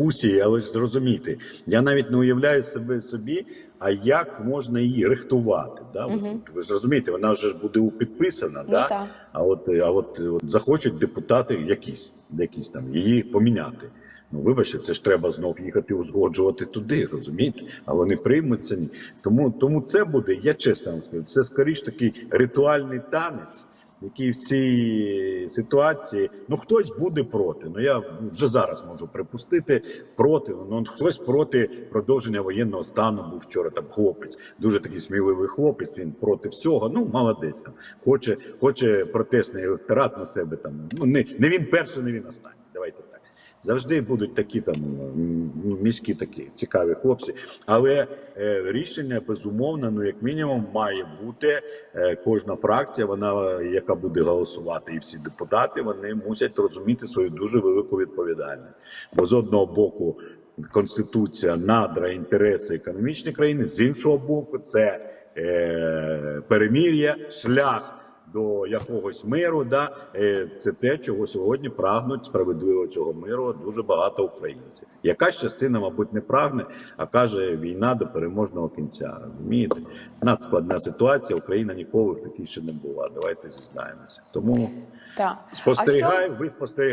дискусії, але ж зрозуміти, я навіть не уявляю себе собі, а як можна її рихтувати. Да? От, Ви ж розумієте, вона вже ж буде підписана, да? так. а от, а от, от захочуть депутати якісь, якісь там її поміняти. Ну, вибачте, це ж треба знов їхати узгоджувати туди, розумієте? А вони приймуть це. Тому, тому це буде, я чесно вам скажу, це скоріш такий ритуальний танець, який в ситуації, ну хтось буде проти. Ну я вже зараз можу припустити проти. Ну хтось проти продовження воєнного стану був вчора. Там хлопець, дуже такий сміливий хлопець. Він проти всього. Ну молодець там. Хоче, хоче протестний електорат на себе там. Ну не, не він перший, не він останній. Давайте так. Завжди будуть такі там міські такі цікаві хлопці. Але е, рішення безумовно, ну як мінімум, має бути е, кожна фракція, вона е, яка буде голосувати, і всі депутати вони мусять розуміти свою дуже велику відповідальність. Бо з одного боку конституція, надра, інтереси економічної країни, з іншого боку, це е, перемір'я, шлях до якогось миру, да е, це те, чого сьогодні прагнуть справедливо цього миру дуже багато українців. Якась частина, мабуть, не прагне, а каже війна до переможного кінця. Розумієте, надскладна ситуація. Україна ніколи в такій ще не була. Давайте зізнаємося. Тому спостерігаю, ви спостерігаєте.